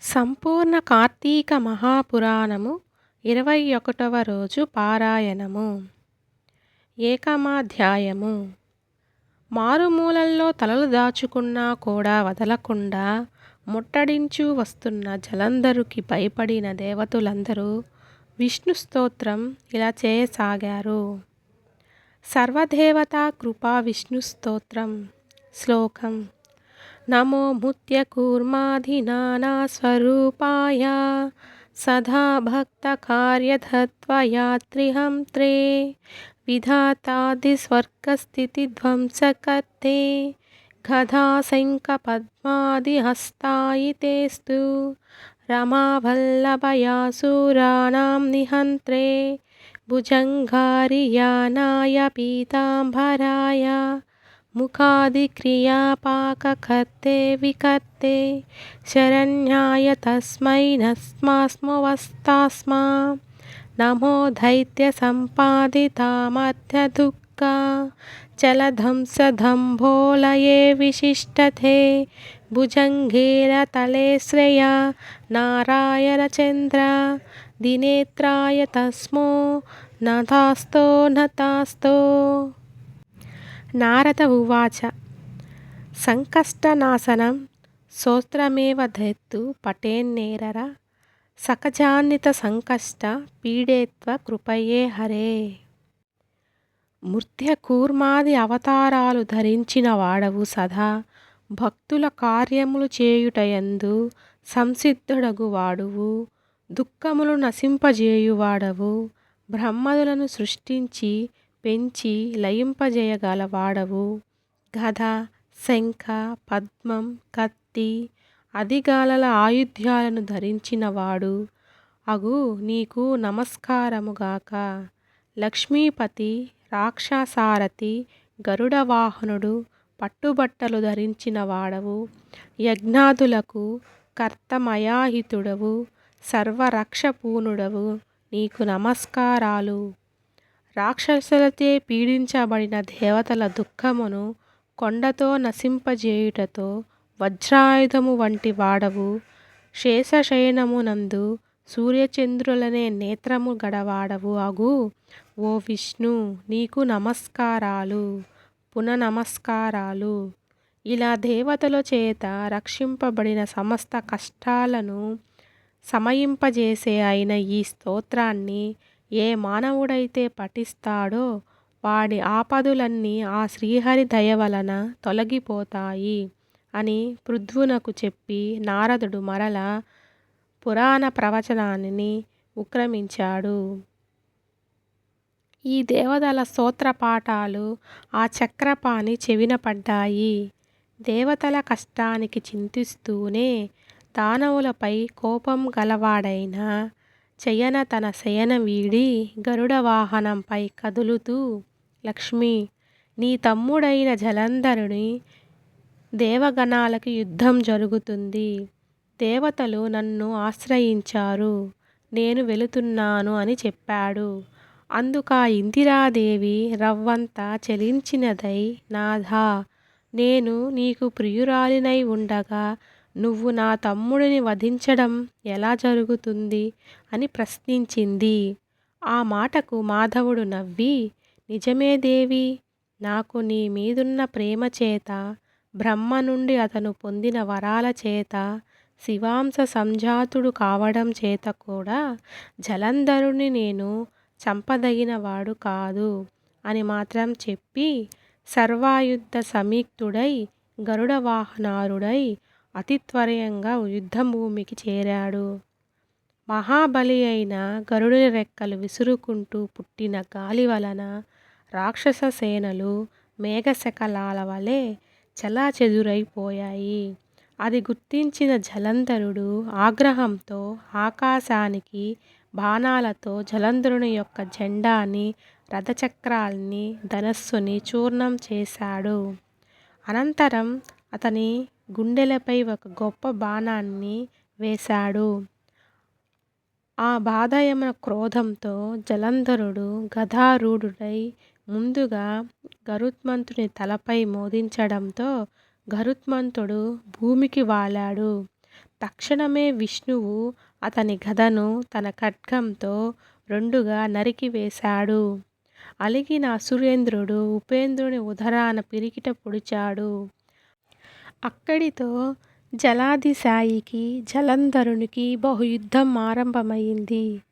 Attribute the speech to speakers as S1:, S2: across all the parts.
S1: సంపూర్ణ కార్తీక మహాపురాణము ఇరవై ఒకటవ రోజు పారాయణము. ఏకమాధ్యాయము. మారుమూలల్లో తలలు దాచుకున్నా కూడా వదలకుండా ముట్టడించు వస్తున్న జలంధరుకి భయపడిన దేవతలందరూ విష్ణు స్తోత్రం ఇలా చేయసాగారు. సర్వదేవతా కృపా విష్ణు స్తోత్రం. శ్లోకం नमो मुत्यकूर्माधिनानास्वरूपाय सदा भक्तकार्यधत्वयात्रिहं त्रे विधातादिस्वर्गस्थितिध्वंसकर्ते गदाशङ्खपद्मादिहस्तायितेस्तु रमावल्लभयासूराणां निहन्त्रे भुजङ्गारियानाय पीताम्बराय मुखादिक्रियापाककर्ते विकर्ते शरण्याय तस्मै नस्मास्मवस्तास्मा नमो दैत्यसम्पादितामध्यदुःखा चलधंसधम्भोलये विशिष्टते भुजङ्गेरतले श्रेया। नारायणचन्द्र। दिनेत्राय तस्मो। नतास्तो नतास्तो నారద ఉవాచ. సంకష్టనాశనం శోత్రమేవ ధత్తు పటేన్నేరర. సకజాన్విత సంకష్ట పీడేత్వ కృపయే హరే. మృత్యకూర్మాది అవతారాలు ధరించిన వాడవు సదా. భక్తుల కార్యములు చేయుటయందు సంసిద్ధుడగు వాడువు. దుఃఖములు నశింపజేయువాడవు. బ్రహ్మదులను సృష్టించి పెంచి లయింపజేయగల వాడవు గద శంఖ పద్మం కత్తి అదిగాలల ఆయుధ్యాలను ధరించినవాడు. అగు నీకు నమస్కారముగాక. లక్ష్మీపతి రాక్షసారథి గరుడవాహనుడు పట్టుబట్టలు ధరించిన వాడవు యజ్ఞాదులకు కర్తమయాహితుడవు. సర్వరక్షపూనుడవు నీకు నమస్కారాలు. రాక్షసులచే పీడించబడిన దేవతల దుఃఖమును కొండతో నశింపజేయుటతో వజ్రాయుధము వంటి వాడవు. శేషశయనమునందు సూర్యచంద్రులనే నేత్రము గడవాడవు. అగు ఓ విష్ణు నీకు నమస్కారాలు పునఃనమస్కారాలు. ఇలా దేవతల చేత రక్షింపబడిన సమస్త కష్టాలను సమయింపజేసే అయిన ఈ స్తోత్రాన్ని ఏ మానవుడైతే పఠిస్తాడో వాడి ఆపదులన్నీ ఆ శ్రీహరి దయ వలన తొలగిపోతాయి అని పృథ్వునకు చెప్పి నారదుడు మరల పురాణ ప్రవచనాన్ని ఉక్రమించాడు. ఈ దేవతల స్తోత్ర పాఠాలు ఆ చక్రపాణి చెవిన పడ్డాయి. దేవతల కష్టానికి చింతిస్తూనే దానవులపై కోపం గలవాడైన చయన తన శయన వీడి గరుడ వాహనంపై కదులుతూ లక్ష్మి నీ తమ్ముడైన జలంధరుని దేవగణాలకి యుద్ధం జరుగుతుంది. దేవతలు నన్ను ఆశ్రయించారు. నేను వెళుతున్నాను అని చెప్పాడు. అందుకా ఇందిరాదేవి రవ్వంతా చలించినదై నాథా నేను నీకు ప్రియురాలినై ఉండగా నువ్వు నా తమ్ముడిని వధించడం ఎలా జరుగుతుంది? అని ప్రశ్నించింది. ఆ మాటకు మాధవుడు నవ్వి నిజమే దేవి నాకు నీ మీదున్న ప్రేమ చేత బ్రహ్మ నుండి అతను పొందిన వరాల చేత శివాంశ సంజాతుడు కావడం చేత కూడా జలంధరుని నేను చంపదగినవాడు కాదు అని మాత్రం చెప్పి సర్వాయుద్ధ సమీక్తుడై గరుడ వాహనారుడై అతి త్వరయంగా యుద్ధభూమికి చేరాడు. మహాబలి అయిన గరుడుని రెక్కలు విసురుకుంటూ పుట్టిన గాలి వలన రాక్షస సేనలు మేఘశకలాల వలె చెలాచెదురైపోయాయి. అది గుర్తించిన జలంధరుడు ఆగ్రహంతో ఆకాశానికి బాణాలతో జలంధరుని యొక్క జెండాని రథచక్రాల్ని ధనస్సుని చూర్ణం చేశాడు. అనంతరం అతని గుండెలపై ఒక గొప్ప బాణాన్ని వేశాడు ఆ బాధయమైన క్రోధంతో జలంధరుడు గదారూఢుడై ముందుగా గరుత్మంతుని తలపై మోదించడంతో గరుత్మంతుడు భూమికి వాలాడు తక్షణమే విష్ణువు అతని గదను తన ఖడ్గంతో రెండుగా నరికివేశాడు. అలిగిన సురేంద్రుడు ఉపేంద్రుని ఉదరాన పిరికిట పొడిచాడు. అక్కడితో జలాదిశాయికి జలంధరునికి బహుయుద్ధం ఆరంభమైంది.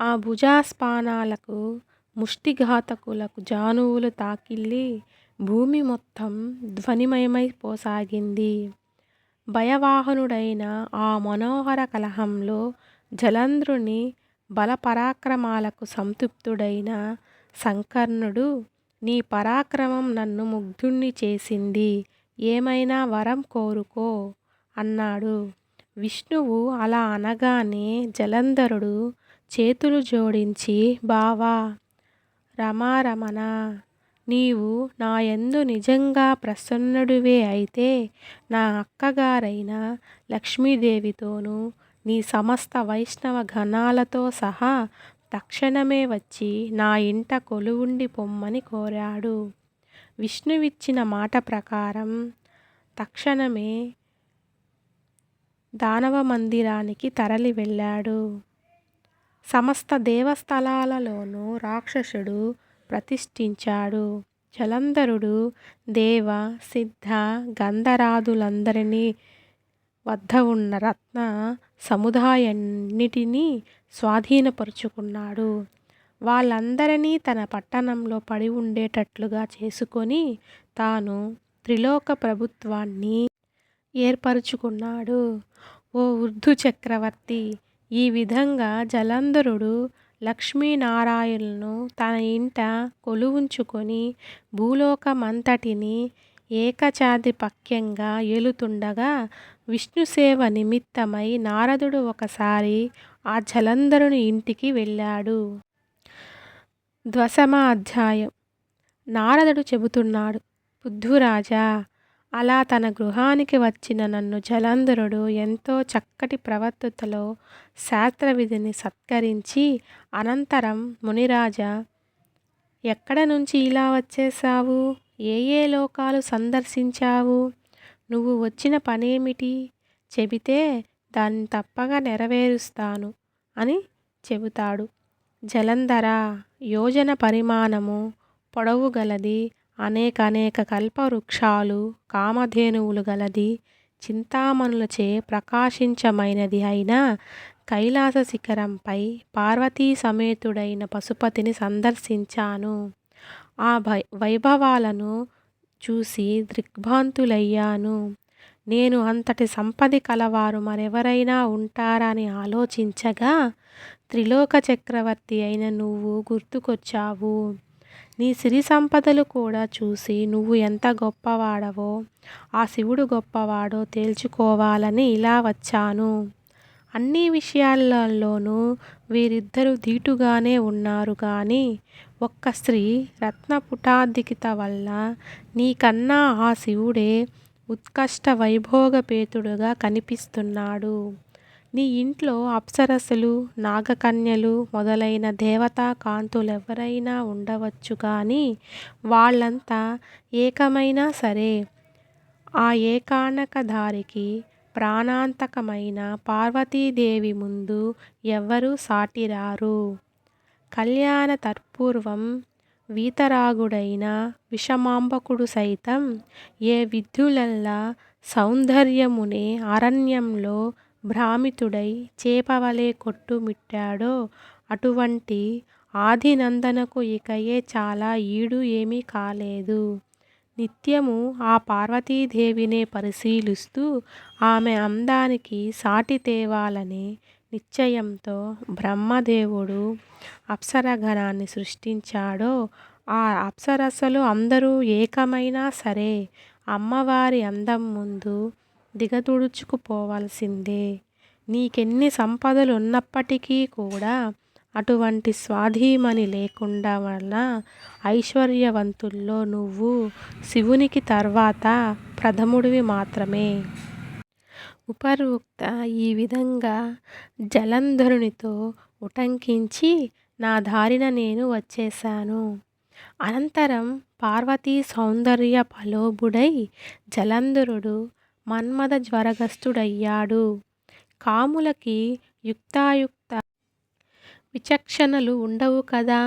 S1: ఆ భుజాస్పానాలకు ముష్టిఘాతకులకు జానువులు తాకిల్లి భూమి మొత్తం ధ్వనిమయమైపోసాగింది. భయవాహనుడైన ఆ మనోహర కలహంలో జలంధ్రుని బలపరాక్రమాలకు సంతృప్తుడైన సంకర్ణుడు నీ పరాక్రమం నన్ను ముగ్ధుణ్ణి చేసింది. ఏమైనా వరం కోరుకో అన్నాడు. విష్ణువు అలా అనగానే జలంధరుడు చేతులు జోడించి బావా రమారమణ నీవు నాయందు నిజంగా ప్రసన్నుడివే అయితే నా అక్కగారైన లక్ష్మీదేవితోనూ, నీ సమస్త వైష్ణవ గణాలతో సహా తక్షణమే వచ్చి నా ఇంట కొలువుండి పొమ్మని కోరాడు. విష్ణువిచ్చిన మాట ప్రకారం తక్షణమే దానవ మందిరానికి తరలి వెళ్ళాడు. సమస్త దేవస్థలాలలోనూ రాక్షసుడు ప్రతిష్ఠించాడు. జలంధరుడు దేవ, సిద్ధ, గంధరాదులందరినీ వద్ద ఉన్న రత్న సముదాయన్నిటినీ స్వాధీనపరుచుకున్నాడు వాళ్ళందరినీ తన పట్టణంలో పడి ఉండేటట్లుగా చేసుకొని తాను త్రిలోక ప్రభుత్వాన్ని ఏర్పరుచుకున్నాడు ఓ ఉర్దు చక్రవర్తి ఈ విధంగా జలంధరుడు లక్ష్మీనారాయణను తన ఇంట కొలువుంచుకొని భూలోకమంతటిని ఏకఛత్రాధిపత్యంగా ఏలుతుండగా విష్ణుసేవ నిమిత్తమై నారదుడు ఒకసారి ఆ జలంధరుని ఇంటికి వెళ్ళాడు. దశమ అధ్యాయం నారదుడు చెబుతున్నాడు. బుద్ధురాజా అలా తన గృహానికి వచ్చిన నన్ను జలంధరుడు ఎంతో చక్కటి ప్రవర్తతలో శాస్త్రవిధిని సత్కరించి అనంతరం మునిరాజా! ఎక్కడ నుంచి ఇలా వచ్చేసావు ఏ ఏ లోకాలు సందర్శించావు? నువ్వు వచ్చిన పనేమిటి? చెబితే దాన్ని తప్పగా నెరవేరుస్తాను అని చెబుతాడు. జలంధర యోజన పరిమాణము పొడవు గలది. అనేకానేక కల్పవృక్షాలు, కామధేనువులు గలది. చింతామణులచే ప్రకాశించమైనది అయిన కైలాస శిఖరంపై పార్వతీ సమేతుడైన పశుపతిని సందర్శించాను. ఆ వైభవాలను చూసి దిగ్భ్రాంతుడనయ్యాను. నేను అంతటి సంపద కలవారు మరెవరైనా ఉంటారా అని ఆలోచించగా త్రిలోక చక్రవర్తి అయిన నువ్వు గుర్తుకొచ్చావు. నీ సిరి సంపదలు కూడా చూసి నువ్వు ఎంత గొప్పవాడవో, ఆ శివుడు గొప్పవాడో తేల్చుకోవాలని ఇలా వచ్చాను. అన్ని విషయాలలోనూ వీరిద్దరూ ధీటుగానే ఉన్నారు కానీ ఒక్క స్త్రీ రత్నపుటాధికిత వల్ల నీకన్నా ఆ శివుడే ఉత్కృష్ట వైభోగపేతుడుగా కనిపిస్తున్నాడు. నీ ఇంట్లో అప్సరసలు, నాగకన్యలు మొదలైన దేవతా కాంతలెవరైనా ఉండవచ్చు కానీ వాళ్ళంతా ఏకమైనా సరే ఆ ఏకాంకితాధారికి ప్రాణాంతకమైన పార్వతీదేవి ముందు ఎవ్వరూ సాటిరారు. కళ్యాణ తత్పూర్వం వీతరాగుడైన విషమాంబకుడు సైతం ఏ విద్యులల్లా సౌందర్యమునే అరణ్యంలో భ్రామితుడై చేపవలె కొట్టుమిట్టాడో అటువంటి ఆదినందనకు ఇక ఏ చాలా ఈడు ఏమీ కాలేదు. నిత్యము ఆ పార్వతీదేవినే పరిశీలిస్తూ ఆమె అందానికి సాటి తేవాలని నిశ్చయంతో బ్రహ్మదేవుడు అప్సరగణాన్ని సృష్టించాడో ఆ అప్సరసలు అందరూ ఏకమైనా సరే అమ్మవారి అందం ముందు దిగతుడుచుకుపోవలసిందే నీకెన్ని సంపదలు ఉన్నప్పటికీ కూడా అటువంటి స్వాధీమని లేకుండా వలన ఐశ్వర్యవంతుల్లో నువ్వు శివునికి తర్వాత ప్రథముడివి మాత్రమే. ఉపరోక్త ఈ విధంగా జలంధరునితో ఉటంకించి నా దారిన నేను వచ్చేశాను. అనంతరం పార్వతీ సౌందర్య ప్రలోభుడై జలంధరుడు మన్మథ జ్వరగస్తుడయ్యాడు కాములకి యుక్తాయుక్త విచక్షణలు ఉండవు కదా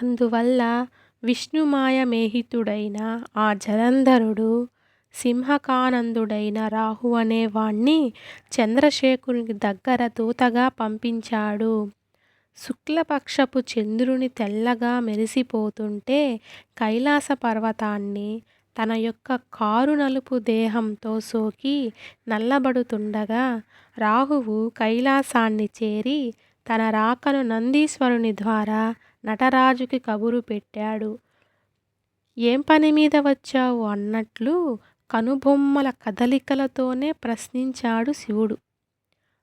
S1: అందువల్ల విష్ణుమాయమేహితుడైన ఆ జలంధరుడు సింహకానందుడైన రాహు అనేవాణ్ణి చంద్రశేఖరునికి దగ్గర దూతగా పంపించాడు. శుక్లపక్షపు చంద్రుని తెల్లగా మెరిసిపోతుంటే కైలాస పర్వతాన్ని తన యొక్క కారు నలుపు దేహంతో సోకి నల్లబడుతుండగా రాహువు కైలాసాన్ని చేరి తన రాకను నందీశ్వరుని ద్వారా నటరాజుకి కబురు పెట్టాడు. ఏం పని మీద వచ్చావు? అన్నట్లు కనుబొమ్మల కదలికలతోనే ప్రశ్నించాడు శివుడు.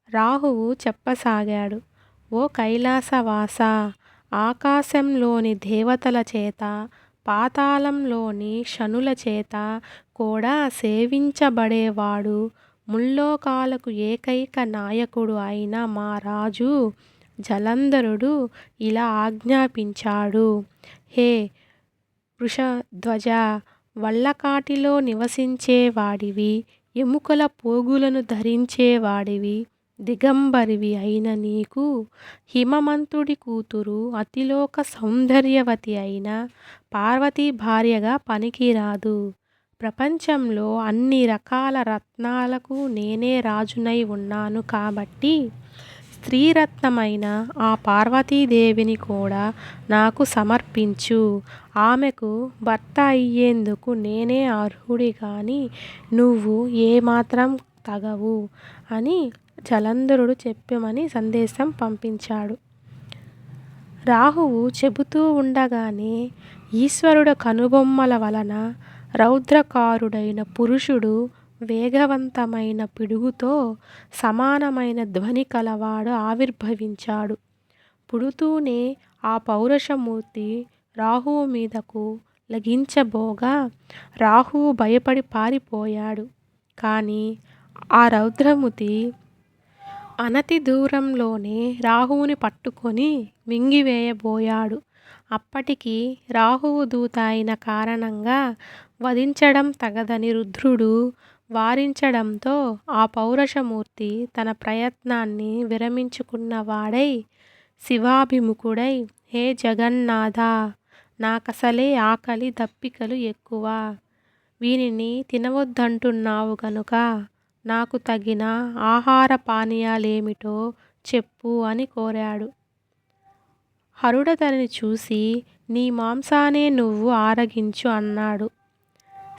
S1: రాహువు చెప్పసాగాడు ఓ కైలాసవాస ఆకాశంలోని దేవతల చేత పాతాళంలోని శనుల చేత కూడా సేవించబడేవాడు ముల్లోకాలకు ఏకైక నాయకుడు అయిన మా రాజు జలంధరుడు ఇలా ఆజ్ఞాపించాడు. హే వృషధ్వజ వల్లకాటిలో నివసించేవాడివి ఎముకల పోగులను ధరించేవాడివి దిగంబరివి అయిన నీకు హిమమంతుడి కూతురు అతిలోక సౌందర్యవతి అయిన పార్వతీ భార్యగా పనికిరాదు. ప్రపంచంలో అన్ని రకాల రత్నాలకు నేనే రాజునై ఉన్నాను కాబట్టి స్త్రీరత్నమైన ఆ పార్వతీదేవిని కూడా నాకు సమర్పించు. ఆమెకు భర్త అయ్యేందుకు నేనే అర్హుడి కానీ నువ్వు ఏమాత్రం తగవు అని జలంధరుడు చెప్పమని సందేశం పంపించాడు. రాహువు చెబుతూ ఉండగానే ఈశ్వరుడు కనుబొమ్మల వలన రౌద్రకారుడైన పురుషుడు వేగవంతమైన పిడుగుతో సమానమైన ధ్వని కలవాడు ఆవిర్భవించాడు. పుడుతూనే ఆ పౌరుషమూర్తి రాహువు మీదకు లగించబోగా రాహువు భయపడి పారిపోయాడు. కానీ ఆ రౌద్రముతి అనతి దూరంలోనే రాహువుని పట్టుకొని మింగివేయబోయాడు. అప్పటికి రాహువు దూత అయిన కారణంగా వధించడం తగదని రుద్రుడు వారించడంతో ఆ పౌరుషమూర్తి తన ప్రయత్నాన్ని విరమించుకున్న వాడై శివాభిముఖుడై హే జగన్నాథ నాకసలే ఆకలి దప్పికలు ఎక్కువ. వీనిని తినవద్దంటున్నావు గనుక నాకు తగిన ఆహార పానీయాలేమిటో చెప్పు అని కోరాడు. హరుడతనిని చూసి నీ మాంసానే నువ్వు ఆరగించు అన్నాడు.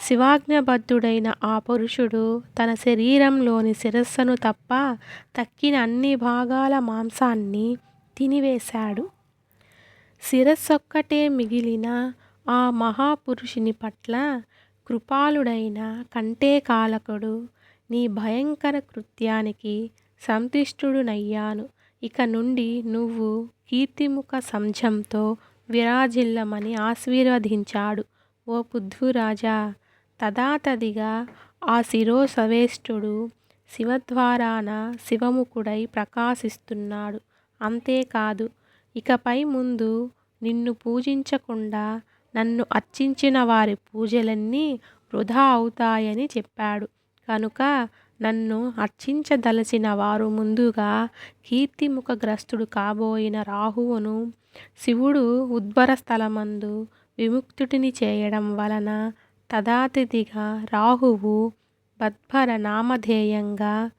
S1: శివాజ్ఞబద్ధుడైన ఆ పురుషుడు తన శరీరంలోని శిరస్సును తప్ప తక్కిన అన్ని భాగాల మాంసాన్ని తినివేశాడు. శిరస్సొక్కటే మిగిలిన ఆ మహాపురుషుని పట్ల కృపాళుడైన కంఠేకాలకుడు నీ భయంకర కృత్యానికి సంతుష్టుడునయ్యాను ఇక నుండి నువ్వు కీర్తిముఖ సంజంతో విరాజిల్లమని ఆశీర్వదించాడు. ఓ పుద్ధురాజా తదాతదిగా ఆ శిరోసవేష్టుడు శివద్వారాన శివముఖుడై ప్రకాశిస్తున్నాడు. అంతేకాదు ఇకపై ముందు నిన్ను పూజించకుండా నన్ను అర్చించిన వారి పూజలన్నీ వృధా అవుతాయని చెప్పాడు. కనుక నన్ను అర్చించదలచిన వారు ముందుగా కీర్తిముఖగ్రస్తుడు కాబోయిన రాహువును శివుడు ఉద్భర స్థలమందు విముక్తుడిని చేయడం వలన తదాతిథిగా రాహువు బద్భర నామధేయంగా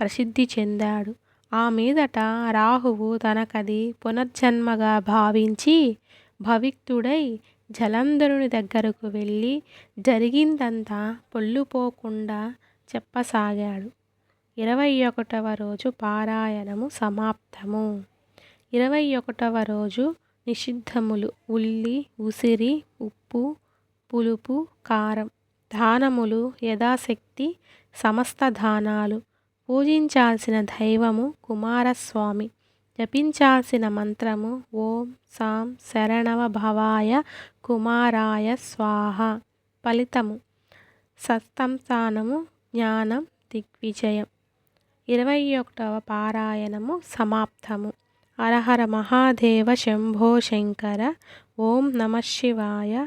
S1: ప్రసిద్ధి చెందాడు. ఆ మీదట రాహువు తనకది పునర్జన్మగా భావించి భవిక్తుడై జలంధరుని దగ్గరకు వెళ్ళి జరిగిందంతా పొల్లుపోకుండా చెప్పసాగాడు. ఇరవై ఒకటవ రోజు పారాయణము సమాప్తము. ఇరవై ఒకటవ రోజు నిషిద్ధములు ఉల్లి ఉసిరి ఉప్పు పులుపు కారం దానములు యథాశక్తి సమస్త దానాలు పూజించాల్సిన దైవము కుమారస్వామి. జపించాల్సిన మంత్రము ఓం సాం శరణవ భవాయ కుమారాయ స్వాహ. ఫలితము సత్సంతానము జ్ఞానం దిగ్విజయం. ఇరవై ఒకటవ పారాయణము సమాప్తము. అరహర మహాదేవ శంభో శంకర. ఓం నమ శివాయ.